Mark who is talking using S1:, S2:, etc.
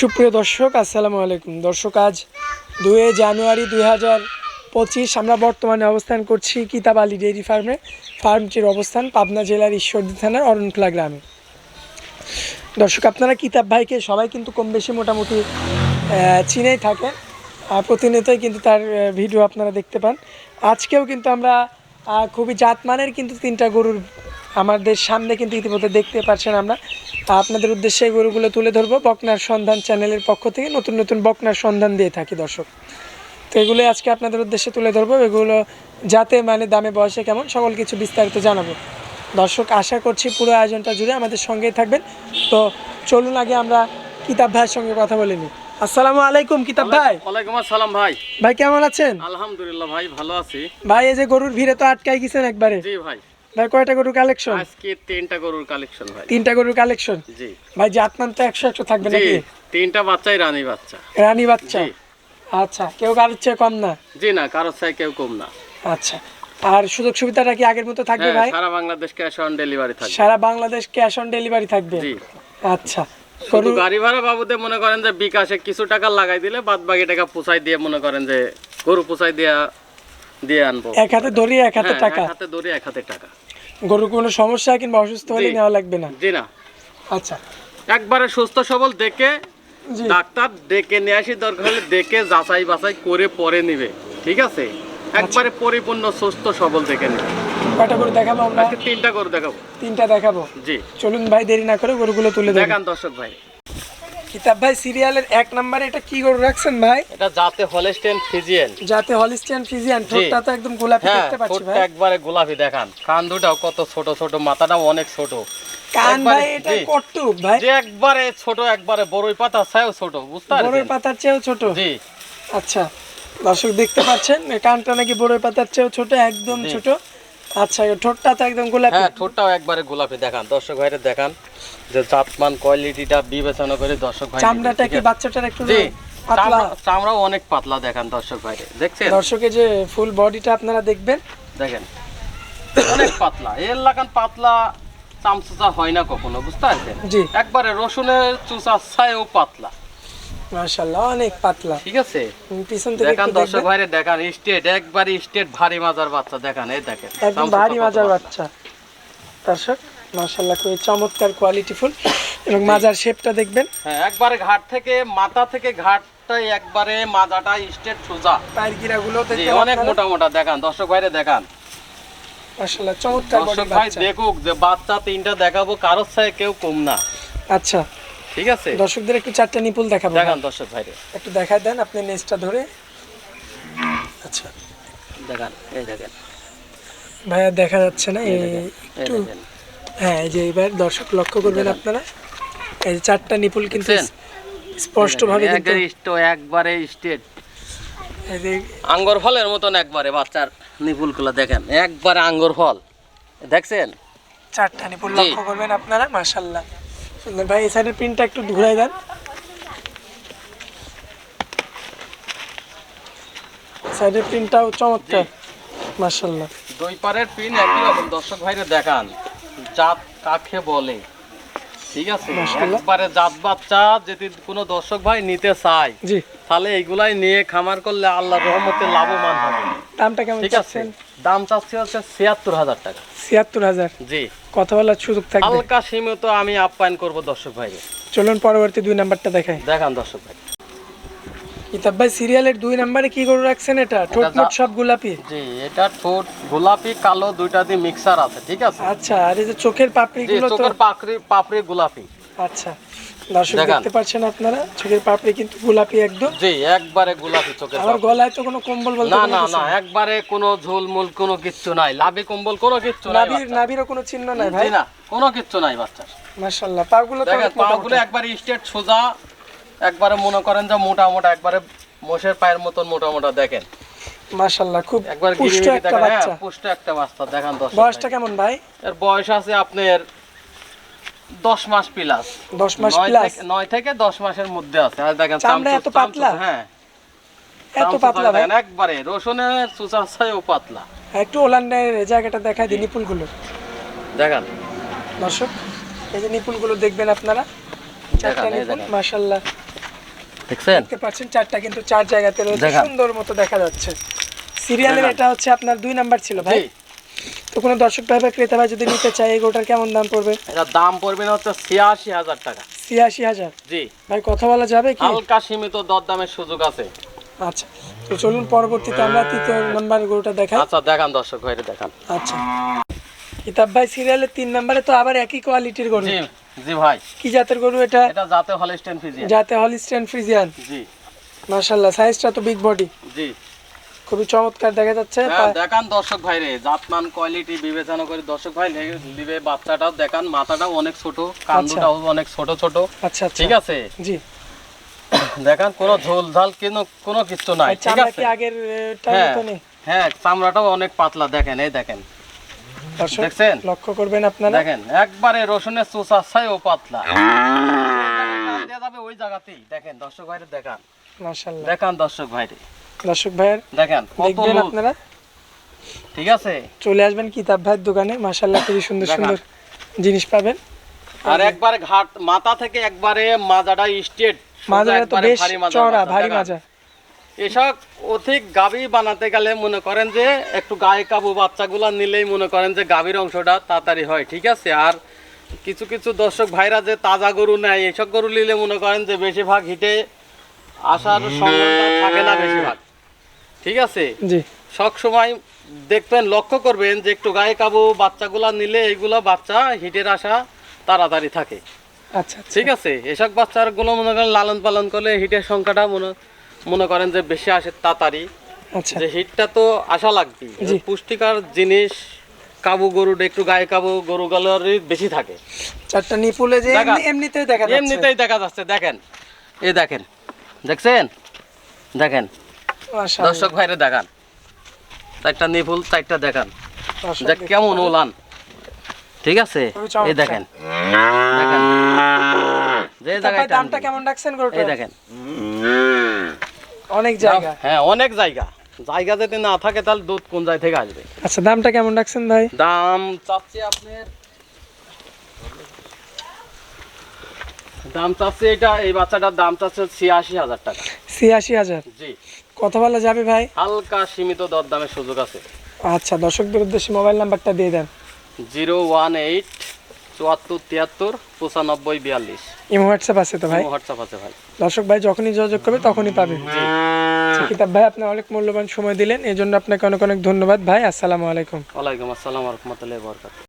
S1: সুপ্রিয় দর্শক, আসসালামু আলাইকুম। দর্শক, আজ দুয়ে জানুয়ারি দুই হাজার পঁচিশ, আমরা বর্তমানে অবস্থান করছি কিতাব আলী ডেইরি ফার্মে। ফার্মটির অবস্থান পাবনা জেলার ঈশ্বরদী থানার অরণখোলা গ্রামে। দর্শক, আপনারা কিতাব ভাইকে সবাই কিন্তু কম বেশি মোটামুটি চিনেই থাকেন। প্রতিনিয়তই কিন্তু তার ভিডিও আপনারা দেখতে পান। আজকেও কিন্তু আমরা খুবই জাতমানের কিন্তু তিনটা গরুর আমাদের সামনে কিন্তু ইতিমধ্যে দেখতে পাচ্ছেন আমরা। আপনাদের উদ্দেশ্যে এই গরুগুলো তুলে ধরবো। বকনার সন্ধান চ্যানেলের পক্ষ থেকে নতুন নতুন বকনার সন্ধান দিয়ে থাকি দর্শক। তো এগুলো আজকে আপনাদের উদ্দেশ্যে তুলে ধরবো। এগুলো যাতে মানে দামে বয়সে কেমন সকল কিছু বিস্তারিত জানাব। দর্শক আশা করছি পুরো আয়োজনটা জুড়ে আমাদের সঙ্গেই থাকবেন। তো চলুন আগে আমরা কিতাব ভাইয়ের সঙ্গে কথা বলে নিই। আসসালামু আলাইকুম কিতাব ভাই।
S2: ওয়ালাইকুম আসসালাম ভাই।
S1: ভাই কেমন আছেন?
S2: আলহামদুলিল্লাহ ভাই ভালো আছি।
S1: ভাই এই যে গরুর ভিড়ে তো আটকাই গেছেন একবারে।
S2: জি ভাই।
S1: ভাই কয়টা গরুর কালেকশন
S2: আজকে তিনটা গরুর কালেকশন ভাই।
S1: তিনটা গরুর কালেকশন
S2: জি।
S1: ভাই জাতমান তো থাকবে নাকি?
S2: তিনটা বাচ্চাই রানী বাচ্চা।
S1: রানী বাচ্চা? আচ্ছা কেউ কারোর চেয়ে কম না?
S2: জি না কারোর চাই কেউ কম না।
S1: আচ্ছা আর সুযোগ সুবিধাটা কি আগের মতো থাকবে
S2: হ্যাঁ
S1: ভাই?
S2: সারা বাংলাদেশ ক্যাশ অন ডেলিভারি থাকবে।
S1: সারা বাংলাদেশ ক্যাশ অন ডেলিভারি থাকবে?
S2: জি।
S1: আচ্ছা
S2: শুধু গাড়ি ভাড়া বাবুতে মনে করেন যে বিকাশে কিছু টাকা লাগাই দিলে বাদ বাকি টাকা পোষাই দিয়ে মনে করেন যে গরু পোষাই দিয়ে দিয়ে আনব।
S1: এক হাতে ধরি এক হাতে
S2: হ্যাঁ,
S1: টাকা।
S2: এক হাতে দড়ি এক হাতে টাকা।
S1: গরুর কোনো সমস্যা কিংবা অসুস্থ হলে। নেওয়া লাগবে না।
S2: জি না।
S1: আচ্ছা।
S2: একবারে সুস্থ সবল দেখে ডাক্তার ডেকে নিয়ে আসি দরকার হলে দেখে যাচাই বাছাই করে পরে নিবে। ঠিক আছে? একবারে পরিপূর্ণ সুস্থ সবল দেখে নিবে।
S1: কয়টা গরু দেখাবো আমরা?
S2: তিনটা গরু দেখাবো।
S1: তিনটা দেখাবো।
S2: জি।
S1: চলুন ভাই দেরি না করে গরুগুলো তুলে দেখান
S2: দর্শক ভাই।
S1: কিতাব ভাই সিরিয়ালের এক নম্বরে এটা কি গরু রাখছেন ভাই?
S2: এটা জাতে হলেস্টেন ফিজিয়ান।
S1: যাতে হলিস্টিয়ান ফিজিয়ান ঠোঁটটা তো একদম গোলাপি
S2: হ্যাঁ
S1: দেখতে পাচ্ছি ভাই।
S2: একবারে গোলাপি দেখান। কান দুটাও কত ছোট ছোট মাথাটাও অনেক ছোট।
S1: কান ভাই এটা ভাই।
S2: যে একবারে ছোট একবারে বড়ই পাতা ছায়ও ছোট বুঝতে
S1: বড়ই
S2: পারছেন
S1: পাতার চেয়েও ছোট?
S2: জি।
S1: আচ্ছা দর্শক দেখতে পাচ্ছেন কানটা নাকি বড়ই পাতার চেয়েও ছোট একদম ছোট। আচ্ছা ঠোঁটটা তো একদম গোলাপি।
S2: হ্যাঁ ঠোঁটটাও একবারে গোলাপি। দেখান দর্শক ভাইরে দেখান যে জাতমান কোয়ালিটিটা বিবেচনা করে দর্শক ভাই
S1: চামড়াটা কি বাচ্চাটার একটু
S2: জি
S1: পাতলা?
S2: চামড়াও অনেক পাতলা দেখান দর্শক ভাইরে দেখছেন?
S1: দর্শকের যে ফুল বডিটা আপনারা দেখবেন।
S2: দেখেন অনেক পাতলা এর লাগান পাতলা চামচুচা হয় না কখনো বুঝতে পারছেন?
S1: জি।
S2: একবারে রসুনের চুচা ছায়ও পাতলা।
S1: মাশাআল্লাহ অনেক পাতলা।
S2: ঠিক আছে?
S1: পিছন থেকে
S2: দেখান দর্শক ভাইরে দেখান স্টেট একবারে স্টেট ভারী মাজার বাচ্চা দেখান এই দেখেন
S1: একদম ভারী মাজার বাচ্চা। দর্শক মাশাআল্লাহ খুবই চমৎকার কোয়ালিটিফুল এবং মাজার শেপটা দেখবেন।
S2: হ্যাঁ একবারে ঘাট থেকে মাথা থেকে ঘাটটা একবারে মাজাটা স্টেট সোজা।
S1: পায়ের গিরাগুলো দেখতে
S2: অনেক মোটা মোটা দেখান দর্শক ভাইরে দেখান।
S1: মাশাআল্লাহ চমৎকার
S2: দর্শক ভাই দেখুক যে বাচ্চা তিনটা দেখাবো কারোর ছায় কেউ কম না।
S1: আচ্ছা।
S2: ঠিক আছে?
S1: দর্শকদের একটু চারটা নিপুল দেখাবো
S2: দেখান দর্শক ভাইরে।
S1: একটু দেখায় দেন আপনি নেজটা ধরে। আচ্ছা।
S2: দেখান এই দেখেন।
S1: ভাইয়া দেখা যাচ্ছে না একটু হ্যাঁ এই যে এবার দর্শক লক্ষ্য করবেন আপনারা। এই যে চারটা নিপুল কিন্তু
S2: দেখছেন?
S1: স্পষ্ট ভাবে কিন্তু
S2: একবারে স্টো- একবারে স্টেট।
S1: এই যে
S2: আঙ্গুর ফলের মতন একবারে বাচ্চার নিপুলগুলো দেখেন। একবারে আঙ্গুর ফল। দেখছেন?
S1: চারটা নিপুল লক্ষ্য করবেন আপনারা মাশাল্লাহ ভাই, এই সাইডের প্রিন্টটা একটু ঘুরাই দেন। সাইডের প্রিন্টটাও চমৎকার মাশাল্লাহ
S2: দুই পারের পিন একই রকম, দর্শক ভাইরে দেখান। জাত কাকে বলে? ঠিক আছে? একবারে জাত বাচ্চা যদি কোনো দর্শক ভাই নিতে চায়
S1: জি।
S2: তাহলে এইগুলাই নিয়ে খামার করলে আল্লাহ রহমতে লাভবান হবে।
S1: দামটা কেমন
S2: ঠিক আছে? দাম চাচ্ছি হচ্ছে ছিয়াত্তর হাজার টাকা।
S1: ছিয়াত্তর হাজার?
S2: জি।
S1: কথা বলার সুযোগ থাকবে।
S2: হালকা সীমিত আমি আপ্যায়ন করব দর্শক ভাই
S1: চলুন পরবর্তী দুই নাম্বারটা দেখাই।
S2: দেখান দর্শক ভাই।
S1: কিতাব ভাই সিরিয়ালের দুই নাম্বারে কি করে রাখছেন এটা? ঠোঁট মোট সব গোলাপি?
S2: জি এটা ঠোঁট গোলাপি কালো দুইটা দিয়ে মিক্সার আছে ঠিক আছে?
S1: আচ্ছা আর এই যে চোখের পাপড়ি গুলো তো
S2: চোখের পাপড়ি পাপড়ি গোলাপি।
S1: আচ্ছা দর্শক দেখতে পাচ্ছেন আপনারা চোখের পাপড়ি কিন্তু গোলাপি একদম।
S2: জি একবারে গোলাপি চোখের পাপড়ি।
S1: গলায় তো কোনো কম্বল বলতে
S2: না না না একবারে কোনো ঝোলমুল কোনো কিচ্ছু নাই। লাভি কম্বল কোনো কিচ্ছু নাই
S1: নাভির। নাভিরও কোনো চিহ্ন নাই ভাই?
S2: না কোনো কিচ্ছু নাই বাচ্চার
S1: মাশাআল্লাহ পাগুলো তো
S2: পাগুলো। একবারে স্টেট সোজা একবারে মনে করেন যে মোটা মোটা একবারে মোষের পায়ের মতন মোটা মোটা দেখেন।
S1: মাশাআল্লাহ খুব
S2: একবার
S1: পুষ্ট একটা
S2: দেখেন হ্যাঁ
S1: বাচ্চা।
S2: পুষ্ট একটা বাচ্চা দেখান দশ
S1: বয়সটা কেমন ভাই?
S2: এর বয়স আছে আপনার দশ মাস প্লাস
S1: দশ মাস প্লাস
S2: থেকে- নয় থেকে দশ মাসের মধ্যে আছে। আর দেখেন
S1: চামড়া এত পাতলা?
S2: হ্যাঁ।
S1: এত পাতলা ভাই?
S2: দেখেন, একবারে রসুনের চুচার ছাইও পাতলা।
S1: একটু ওলান্ডের জায়গাটা দেখায় দিই নিপুলগুলো
S2: দেখান।
S1: দর্শক এই যে নিপুলগুলো দেখবেন আপনারা? মাশাআল্লাহ।
S2: দেখছেন?
S1: দেখতে পাচ্ছেন চারটা কিন্তু চার জায়গাতে রয়েছে সুন্দর মতো দেখা যাচ্ছে। সিরিয়ালের এটা হচ্ছে আপনার দুই নাম্বার ছিল ভাই। তো কোনো দর্শক ভাই বা ক্রেতা ভাই যদি নিতে চায় এই গোটার কেমন দাম পড়বে?
S2: এটা দাম পড়বে না হচ্ছে ছিয়াশি হাজার টাকা।
S1: ছিয়াশি হাজার?
S2: জি।
S1: ভাই কথা বলা যাবে কি?
S2: হালকা সীমিত দরদামের সুযোগ আছে।
S1: আচ্ছা তো চলুন পরবর্তীতে আমরা তৃতীয় নাম্বার গরুটা দেখাই।
S2: আচ্ছা দেখান দর্শক ভাইরে দেখান।
S1: আচ্ছা। কিতাব ভাই সিরিয়ালের তিন নাম্বারে তো আবার একই কোয়ালিটির গরু।
S2: জি ভাই।
S1: কি জাতের গরু এটা?
S2: এটা হলিস্টেন ফিজিয়ান
S1: যাতে হলিস্টেন ফ্রিজিয়ান
S2: জি।
S1: মাশাল্লাহ সাইজটা তো বিগ বডি
S2: জি।
S1: খুবই চমৎকার দেখা যাচ্ছে।
S2: হ্যাঁ দেখান দর্শক ভাই রে জাতমান কোয়ালিটি বিবেচনা করে দর্শক ভাই লিবে বাচ্চাটাও দেখান মাথাটাও অনেক ছোট কান্দুটাও অনেক ছোট ছোট।
S1: আচ্ছা আচ্ছা।
S2: ঠিক আছে?
S1: জি।
S2: দেখান কোনো ঝোল ঝাল কোনো কোনো কিছু নাই ঠিক
S1: চামড়া
S2: আছে?
S1: আগের
S2: হ্যাঁ
S1: মতনই?
S2: হ্যাঁ চামড়াটাও অনেক পাতলা দেখেন এই দেখেন। দেখছেন?
S1: লক্ষ্য করবেন আপনারা।
S2: দেখেন একবারে রসুনের চোষা পাতলা। যাবে ওই জায়গাতেই। দেখেন দর্শক ভাইরে দেখান।
S1: মাশাল্লাহ
S2: দেখান দর্শক ভাইরে।
S1: দর্শক ভাইয়ের
S2: দেখেন
S1: দেখবেন আপনারা?
S2: ঠিক আছে?
S1: চলে আসবেন কিতাব ভাইয়ের দোকানে। মাশাল্লাহ খুবই সুন্দর সুন্দর জিনিস পাবেন।
S2: আর একবারে ঘাট মাথা থেকে একবারে মাজাটা স্ট্রেট।
S1: মাজাটা তো বেশ চড়া ভারী মাজা
S2: এসব অধিক গাবি বানাতে গেলে মনে করেন যে একটু গায়ে কাবু বাচ্চাগুলো নিলেই মনে করেন যে গাভীর অংশটা তাড়াতাড়ি হয় ঠিক আছে? আর কিছু কিছু দর্শক ভাইরা যে তাজা গরু নেয় এসব গরু নিলে মনে করেন যে বেশিরভাগ হিটে আসার সম্ভাবনা থাকে না বেশিরভাগ ঠিক আছে?
S1: জি।
S2: সব সময় দেখবেন লক্ষ্য করবেন যে একটু গায়ে কাবু বাচ্চাগুলা নিলে এইগুলো বাচ্চা হিটের আসা তাড়াতাড়ি থাকে।
S1: আচ্ছা আচ্ছা।
S2: ঠিক আছে? এসব বাচ্চাগুলো মনে করেন লালন পালন করলে হিটের সংখ্যাটা মনে মনে করেন যে বেশি আসে তাড়াতাড়ি
S1: আচ্ছা।
S2: যে হিটটা তো আসা লাগবে। পুষ্টিকর জিনিস কাবু গরুর একটু গায়ে কাবু গরুগুলোরই বেশি থাকে।
S1: চারটা নিপুলে যে এমনিতেই দেখা যাচ্ছে।
S2: এমনিতেই দেখা যাচ্ছে দেখেন। এই দেখেন দেখছেন? দেখেন। দর্শক ভাইরে দেখান। চারটা নিপুল চারটা দেখান।
S1: দেখ
S2: কেমন ওলান। ঠিক আছে? এই দেখেন। দেখেন। যে জায়গায়
S1: দামটা কেমন রাখছেন গরুটা
S2: এই দেখেন।
S1: অনেক জায়গা।
S2: হ্যাঁ অনেক জায়গা। জায়গা যদি না থাকে তাহলে দুধ কোন জায়গা থেকে আসবে?
S1: আচ্ছা দামটা কেমন রাখছেন ভাই?
S2: দাম চাচ্ছি আপনার দাম চাচ্ছে এটা এই বাচ্চাটার দাম চাচ্ছে ছিয়াশি হাজার টাকা।
S1: ছিয়াশি হাজার?
S2: জি।
S1: কথা বলা যাবে ভাই?
S2: হালকা সীমিত দরদামের সুযোগ আছে।
S1: আচ্ছা দর্শকদের উদ্দেশ্যে মোবাইল নাম্বারটা দিয়ে দেন।
S2: জিরো ওয়ান এইট চুয়াত্তর তিয়াত্তর পঁচানব্বই বিয়াল্লিশ।
S1: ইমো হোয়াটসঅ্যাপ আছে তো ভাই?
S2: হোয়াটসঅ্যাপ আছে ভাই।
S1: দর্শক ভাই যখনই যোগাযোগ করবে তখনই পাবে। আচ্ছা, কিতাব ভাই আপনি অনেক মূল্যবান সময় দিলেন। এই জন্য আপনাকে অনেক অনেক ধন্যবাদ ভাই। আসসালামু আলাইকুম।
S2: ওয়ালাইকুম আসসালাম রহমতুল্লাহ বরকাত